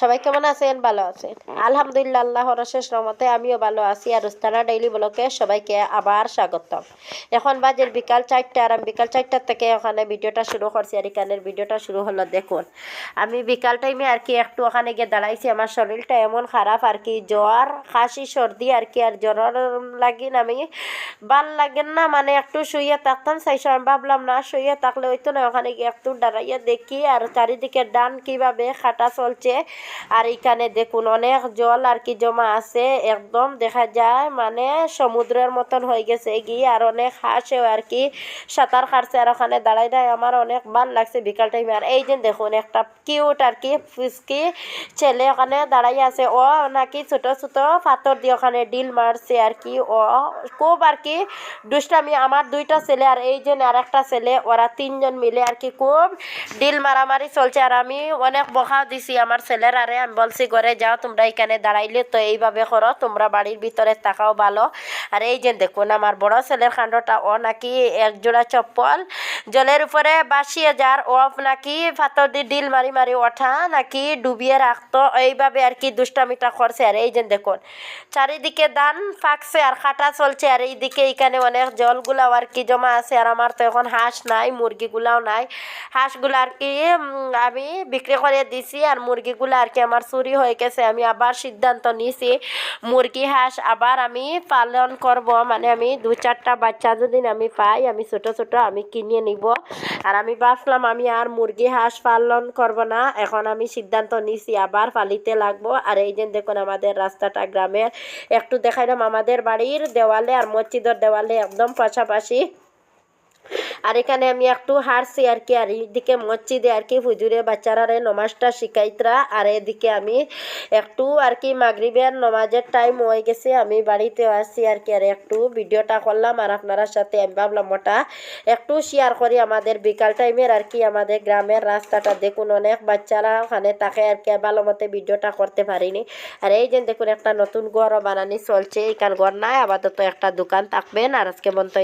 সবাই কেমন আছেন? ভালো আছেন? আলহামদুলিল্লাহ, আল্লাহর শেষ রহমতে আমিও ভালো আছি। আর রুস্তানা ডেইলি ব্লকে সবাইকে আবার স্বাগতম। এখন বাজের বিকাল চারটা, আর আমি বিকাল চারটার থেকে ওখানে ভিডিওটা শুরু করছি। আর এখানের ভিডিওটা শুরু হলো, দেখুন। আমি বিকাল টাইমে আর কি একটু ওখানে গিয়ে দাঁড়াইছি। আমার শরীরটা এমন খারাপ, আর কি জ্বর, খাসি, সর্দি, আর কি আর জ্বর লাগিন আমি। ভালো লাগেন না মানে একটু শুয়ে থাকতাম, সেই সময় ভাবলাম, না শুয়ে থাকলে হইতো না। ওখানে গিয়ে একটু দাঁড়াইয়া দেখি, আর চারিদিকে ডান কীভাবে খাটা চলছে। আর এখানে দেখুন অনেক জল আর কি জমা আছে, একদম দেখা যায় মানে সমুদ্রের মতন হয়ে গেছে গিয়ে আর অনেক হাঁসেও আর কি সাঁতার কাটছে আর ওখানে দাঁড়াই দাঁড়াই আমার অনেক ভালো লাগছে বিকাল টাইমে আর এই যে দেখুন একটা কিউট আর কি ফুসকি ছেলে ওখানে দাঁড়াই আছে। ও নাকি ছোট ছোট পাথর দিয়ে ওখানে ডিল মারছে আর কি। ও খুব আর কি দুষ্টামি। আমার দুইটা ছেলে আর এই যে আর একটা ছেলে, ওরা তিনজন মিলে আর কি খুব ডিল মারামারি চলছে। আর আমি অনেক বকা দিছি আমার ছেলের আরে আমি বলছি ঘরে যাও, তোমরা এখানে দাঁড়াইলে তো এইভাবে করো, তোমরা বাড়ির ভিতরে থাকাও ভালো। আর এই যে দেখুন, আমার বড় ছেলের কাণ্ডটা, ও নাকি একজোড়া চপ্পল জলের উপরে বাসিয়ে যার অফ নাকি পাথর দিয়ে ডিল মারি মারি ওঠা, নাকি ডুবিয়ে রাখতো, এইভাবে আর কি দুষ্টামিটা করছে। আর এই যে দেখুন, চারিদিকে ধান ফাঁকছে আর খাটা চলছে, আর এইদিকে এখানে অনেক জলগুলাও আর কি জমা আছে। আর আমার তো এখন হাঁস নাই, মুরগিগুলাও নাই। হাঁসগুলো আর কি আমি বিক্রি করে দিছি আর মুরগিগুলো আর কি আমার চুরি হয়ে গেছে। আমি আবার সিদ্ধান্ত নিছি, মুরগি, হাঁস আবার আমি পালন করব। মানে আমি দু চারটা বাচ্চা যদি আমি পাই, আমি ছোট ছোট আমি কিনে নিব। আর আমি ভাবলাম আমি আর মুরগি হাঁস পালন করব না। এখন আমি সিদ্ধান্ত নিছি আবার পালিতে লাগবো। আর এই যে দেখুন আমাদের রাস্তাটা, গ্রামের, একটু দেখাইলাম আমাদের বাড়ির দেওয়ালে আর মসজিদের দেওয়ালে একদম পাশাপাশি আর এখানে আমি একটু হারছি আর কি, আর এইদিকে মসজিদে আর কি হুজুরে বাচ্চারারে নমাজটা শিখাইতরা, আর এদিকে আমি একটু আর কি মাগরিবের নমাজের টাইম হয়ে গেছে, আমি বাড়িতে আসছি আর কি, আর একটু ভিডিওটা করলাম, আর আপনার সাথে আমি ভাবলাম ওটা একটু শেয়ার করি আমাদের বিকাল টাইমের আর কি, আমাদের গ্রামের রাস্তাটা দেখুন, অনেক বাচ্চারা ওখানে তাকে আর কি ভালো মতে ভিডিওটা করতে পারিনি। আর এই যে দেখুন একটা নতুন ঘরও বানানি চলছে, এখান ঘর নাই, আপাতত একটা দোকান থাকবেন, আর আজকে বন্ধ